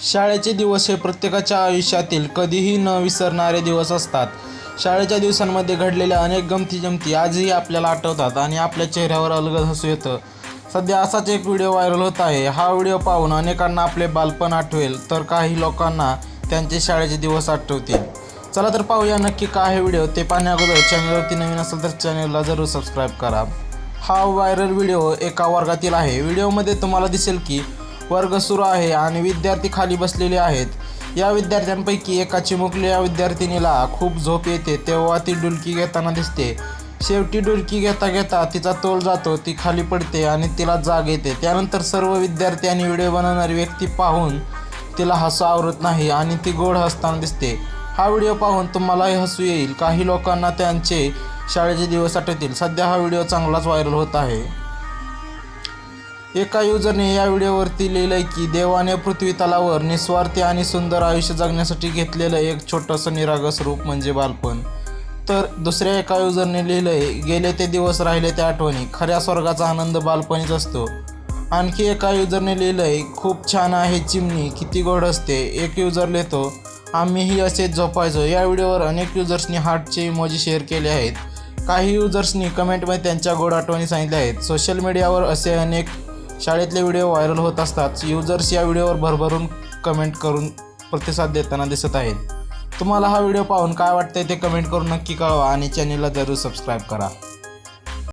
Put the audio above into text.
शाळेचे दिवस हे प्रत्येकाच्या आयुष्यातील कधीही न विसरणारे दिवस असतात. शाळेच्या दिवसांमध्ये घडलेल्या अनेक गमती जमती आजही आपल्याला आठवतात आणि आपल्या चेहऱ्यावर अलगद हसू येतं. सध्या असाच एक व्हिडिओ व्हायरल होत आहे. हा व्हिडिओ पाहून अनेकांना आपले बालपण आठवेल तर काही लोकांना त्यांचे शाळेचे दिवस आठवतील. चला तर पाहूया नक्की काय आहे व्हिडिओ. ते पाहण्याअगोदर चॅनलवरती नवीन असेल तर चॅनलला जरूर सबस्क्राईब करा. हा व्हायरल व्हिडिओ एका वर्गातील आहे. व्हिडिओमध्ये तुम्हाला दिसेल की वर्ग सुरू आहे आणि विद्यार्थी खाली बसलेले आहेत. या विद्यार्थ्यांपैकी एका चिमुकल्या विद्यार्थिनीला खूप झोप येते तेव्हा ती डुलकी घेताना दिसते. शेवटी डुलकी घेता घेता तिचा तोल जातो ती खाली पडते आणि तिला जाग येते. त्यानंतर सर्व विद्यार्थी आणि व्हिडिओ बनवणारी व्यक्ती पाहून तिला हसू आवरत नाही आणि ती गोड हसताना दिसते. हा व्हिडिओ पाहून तुम्हालाही हसू येईल. काही लोकांना त्यांचे शाळेचे दिवस आठवतील. सध्या हा व्हिडिओ चांगलाच व्हायरल होत आहे. एका युजरने या व्हिडिओवरती लिहिलंय की देवाने पृथ्वी तलावर निस्वार्थी आणि सुंदर आयुष्य जगण्यासाठी घेतलेलं एक छोटंसं निरागस रूप म्हणजे बालपण. तर दुसऱ्या एका युजरने लिहिलंय गेले ते दिवस राहिले त्या आठवणी. खऱ्या स्वर्गाचा आनंद बालपणीच असतो. आणखी एका युजरने लिहिलंय खूप छान आहे चिमणी किती गोड असते. एक युजर लिहितो आम्हीही असेच झोपायचो. या व्हिडिओवर अनेक युजर्सनी हार्टचे इमोजी शेअर केले आहेत. काही युजर्सनी कमेंटमध्ये त्यांच्या गोड आठवणी सांगितल्या आहेत. सोशल मीडियावर असे अनेक शाळेतले व्हिडिओ व्हायरल होत असतात. युजर्स या व्हिडिओवर भरभरून कमेंट करून प्रतिसाद देताना दिसत आहेत. तुम्हाला हा व्हिडिओ पाहून काय वाटतंय ते कमेंट करून नक्की कळवा आणि चॅनलला जरूर सबस्क्राईब करा.